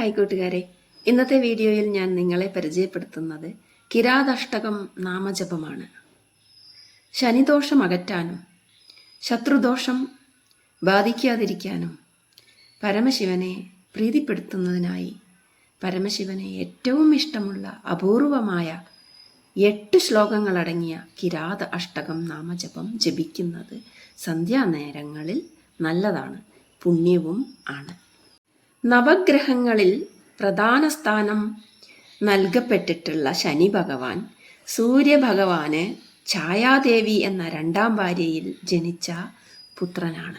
Hi കൂട്ടുകാരെ ഇന്നത്തെ വീഡിയോയിൽ ഞാൻ നിങ്ങളെ പരിചയപ്പെടുത്തുന്നത് കിരാതഷ്ടകം നാമജപമാണ്. ശനിദോഷം അകറ്റാനും ശത്രുദോഷം ബാധിക്കാതിരിക്കാനും പരമശിവനെ പ്രീതിപ്പെടുത്തുന്നതിനായി പരമശിവനെ ഏറ്റവും ഇഷ്ടമുള്ള അപൂർവമായ എട്ട് ശ്ലോകങ്ങളടങ്ങിയ കിരാത അഷ്ടകം നാമജപം ജപിക്കുന്നത് സന്ധ്യാനേരങ്ങളിൽ നല്ലതാണ് പുണ്യവും ആണ്. നവഗ്രഹങ്ങളിൽ പ്രധാന സ്ഥാനം നൽകപ്പെട്ടിട്ടുള്ള ശനി ഭഗവാൻ സൂര്യഭഗവാന് ഛായാദേവി എന്ന രണ്ടാം ഭാര്യയിൽ ജനിച്ച പുത്രനാണ്.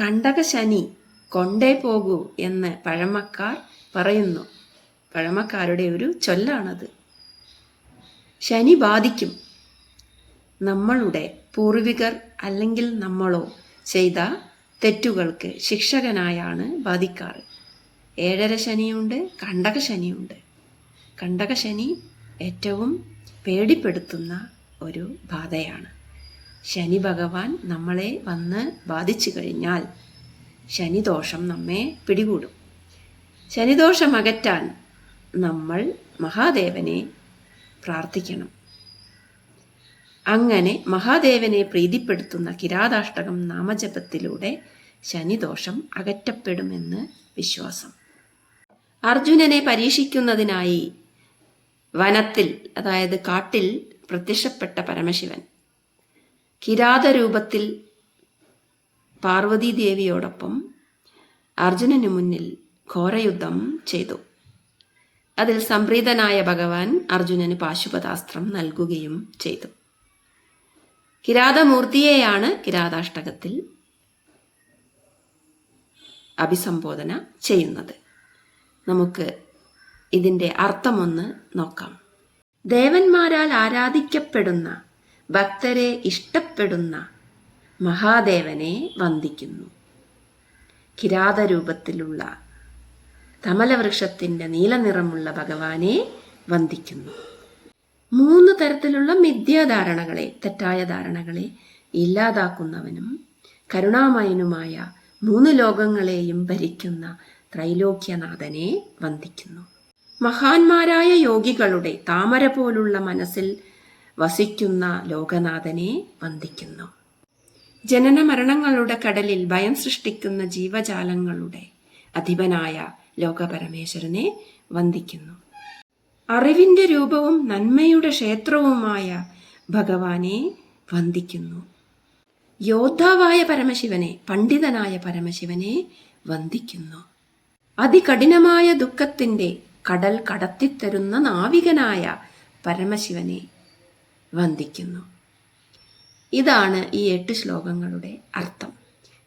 കണ്ടക ശനി കൊണ്ടേ പോകൂ എന്ന് പഴമക്കാർ പറയുന്നു. പഴമക്കാരുടെ ഒരു ചൊല്ലാണത്. ശനി ബാധിക്കും. നമ്മളുടെ പൂർവികർ അല്ലെങ്കിൽ നമ്മളോ ചെയ്ത തെറ്റുകൾക്ക് ശിക്ഷകനായാണ് ബാധിക്കാറ്. ഏഴര ശനിയുണ്ട് കണ്ടക ശനിയുണ്ട്. കണ്ടക ശനി ഏറ്റവും പേടിപ്പെടുത്തുന്ന ഒരു ബാധയാണ്. ശനി ഭഗവാൻ നമ്മളെ വന്ന് ബാധിച്ചു കഴിഞ്ഞാൽ ശനിദോഷം നമ്മെ പിടികൂടും. ശനിദോഷം അകറ്റാൻ നമ്മൾ മഹാദേവനെ പ്രാർത്ഥിക്കണം. അങ്ങനെ മഹാദേവനെ പ്രീതിപ്പെടുത്തുന്ന കിരാതാഷ്ടകം നാമജപത്തിലൂടെ ശനിദോഷം അകറ്റപ്പെടുമെന്ന് വിശ്വാസം. അർജുനനെ പരീക്ഷിക്കുന്നതിനായി വനത്തിൽ അതായത് കാട്ടിൽ പ്രത്യക്ഷപ്പെട്ട പരമശിവൻ. കിരാതരൂപത്തിൽ പാർവതീദേവിയോടൊപ്പം അർജുനന് മുന്നിൽ ഘോരയുദ്ധം ചെയ്തു. അതിൽ സംപ്രീതനായ ഭഗവാൻ അർജുനന് പാശുപതാസ്ത്രം നൽകുകയും ചെയ്തു. കിരാതമൂർത്തിയെയാണ് കിരാതാഷ്ടകത്തിൽ അഭിസംബോധന ചെയ്യുന്നത്. നമുക്ക് ഇതിന്റെ അർത്ഥമൊന്ന് നോക്കാം. ദേവന്മാരാൽ ആരാധിക്കപ്പെടുന്ന ഭക്തരെ ഇഷ്ടപ്പെടുന്ന മഹാദേവനെ വന്ദിക്കുന്നു. കിരാതരൂപത്തിലുള്ള തമലവൃക്ഷത്തിന്റെ നീലനിറമുള്ള ഭഗവാനെ വന്ദിക്കുന്നു. മൂന്ന് തരത്തിലുള്ള മിഥ്യാധാരണകളെ തെറ്റായ ധാരണകളെ ഇല്ലാതാക്കുന്നവനും കരുണാമയനുമായ മൂന്ന് ലോകങ്ങളെയും ഭരിക്കുന്ന ത്രൈലോക്യനാഥനെ വന്ദിക്കുന്നു. മഹാന്മാരായ യോഗികളുടെ താമര പോലുള്ള മനസ്സിൽ വസിക്കുന്ന ലോകനാഥനെ വന്ദിക്കുന്നു. ജനന മരണങ്ങളുടെ കടലിൽ ഭയം സൃഷ്ടിക്കുന്ന ജീവജാലങ്ങളുടെ അധിപനായ ലോകപരമേശ്വരനെ വന്ദിക്കുന്നു. അറിവിന്റെ രൂപവും നന്മയുടെ ക്ഷേത്രവുമായ ഭഗവാനെ വന്ദിക്കുന്നു. യോദ്ധാവായ പരമശിവനെ പണ്ഡിതനായ പരമശിവനെ വന്ദിക്കുന്നു. അതികഠിനമായ ദുഃഖത്തിന്റെ കടൽ കടത്തിത്തരുന്ന നാവികനായ പരമശിവനെ വന്ദിക്കുന്നു. ഇതാണ് ഈ എട്ട് ശ്ലോകങ്ങളുടെ അർത്ഥം.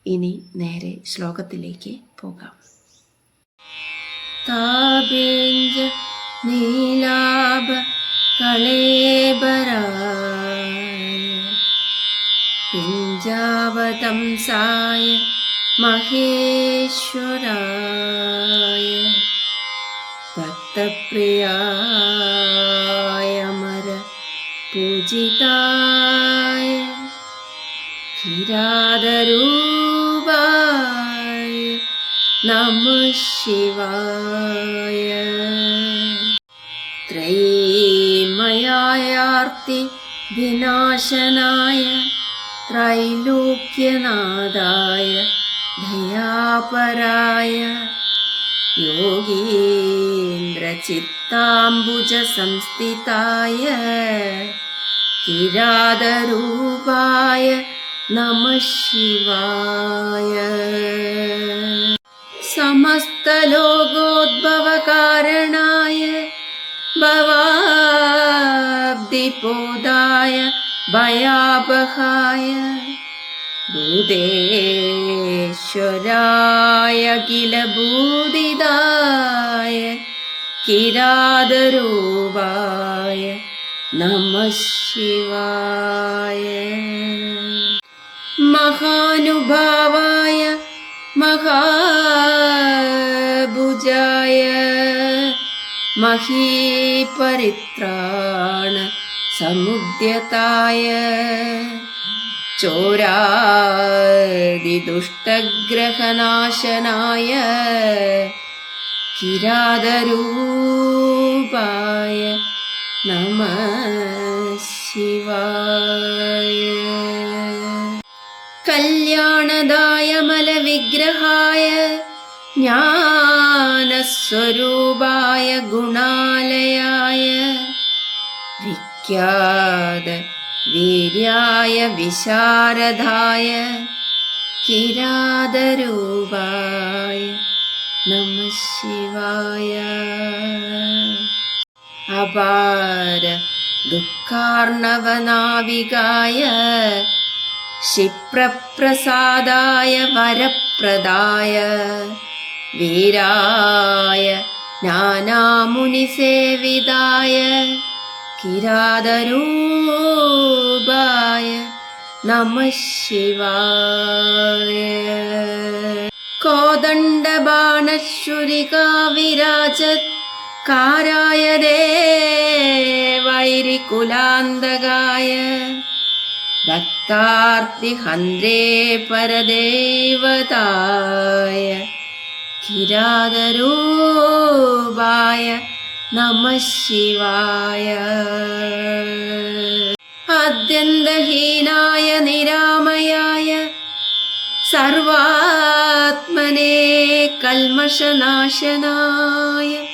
ഇനി നേരെ ശ്ലോകത്തിലേക്ക് പോകാം. താപേഞ്ച നീലാഭ കളേബരായ പിഞ്ചാവതംസായ महेश्वराय भक्तप्रियाय मर पूजिताय क्षिरादरुपाय नमः शिवाय। त्रयीमयार्तिविनाशनाय त्रैलोक्यनादाय दयापराय योगीन्द्रचित्ताम्बुजसंस्थिताय किरादरूपाय नमः शिवाय समस्तलोकोद्भवकारणाय भवाब्दिपोदाय भयापहाय भूतेश्वराय किल भूदिदाय किरादरूपाय नमः शिवाय। महानुभावाय महाभुजाय महीपरित्राण समुद्यताय। ചോരാദിദുഷ്ടഗ്രഹനാശനായ കിരാതരൂപായ നമ ശിവായ. കല്യാണദായ മലവിഗ്രഹായ ജ്ഞാനസ്വരൂപായ ഗുണാലയായ വിഖ്യാത വീര്യായ വിശാരദായ കിരാതരൂപായ നമ ശിവായ. അപാര ദുഃഖാർണവനാവികായ ക്ഷിപ്രപ്രസാദായ വരപ്രദായ വീരായ ജ്ഞാനാമുനിസേവിതായ കിരാതരൂപായ നമ ശിവായ. കോദണ്ഡബാണശുരികാ വിരാജത് കാരായ ദേവൈരികുലാന്തകായ ഭക്താർത്തിഹന്ത്രേ പരദേവതായ കിരാതരൂപായ നമ ശിവായ. അത്യന്തഹീനായ നിരാമയായ സർവാത്മനെ കൽമഷനാശനായ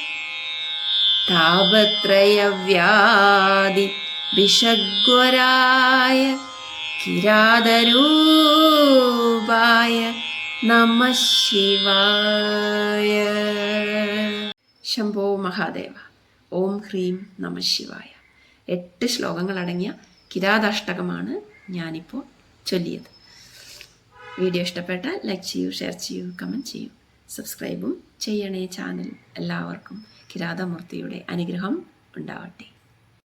താപത്രയവ്യാധി വിഷഗ്വരായ കിരാതരൂപായ നമ ശിവായ. ശംഭോ മഹാദേവ. ഓം ഹ്രീം നമ ശിവായ. എട്ട് ശ്ലോകങ്ങളടങ്ങിയ കിരാതാഷ്ടകമാണ് ഞാനിപ്പോൾ ചൊല്ലിയത്. വീഡിയോ ഇഷ്ടപ്പെട്ടാൽ ലൈക്ക് ചെയ്യൂ ഷെയർ ചെയ്യൂ കമന്റ് ചെയ്യൂ. സബ്സ്ക്രൈബും ചെയ്യണേ ചാനൽ. എല്ലാവർക്കും കിരാതമൂർത്തിയുടെ അനുഗ്രഹം ഉണ്ടാവട്ടെ.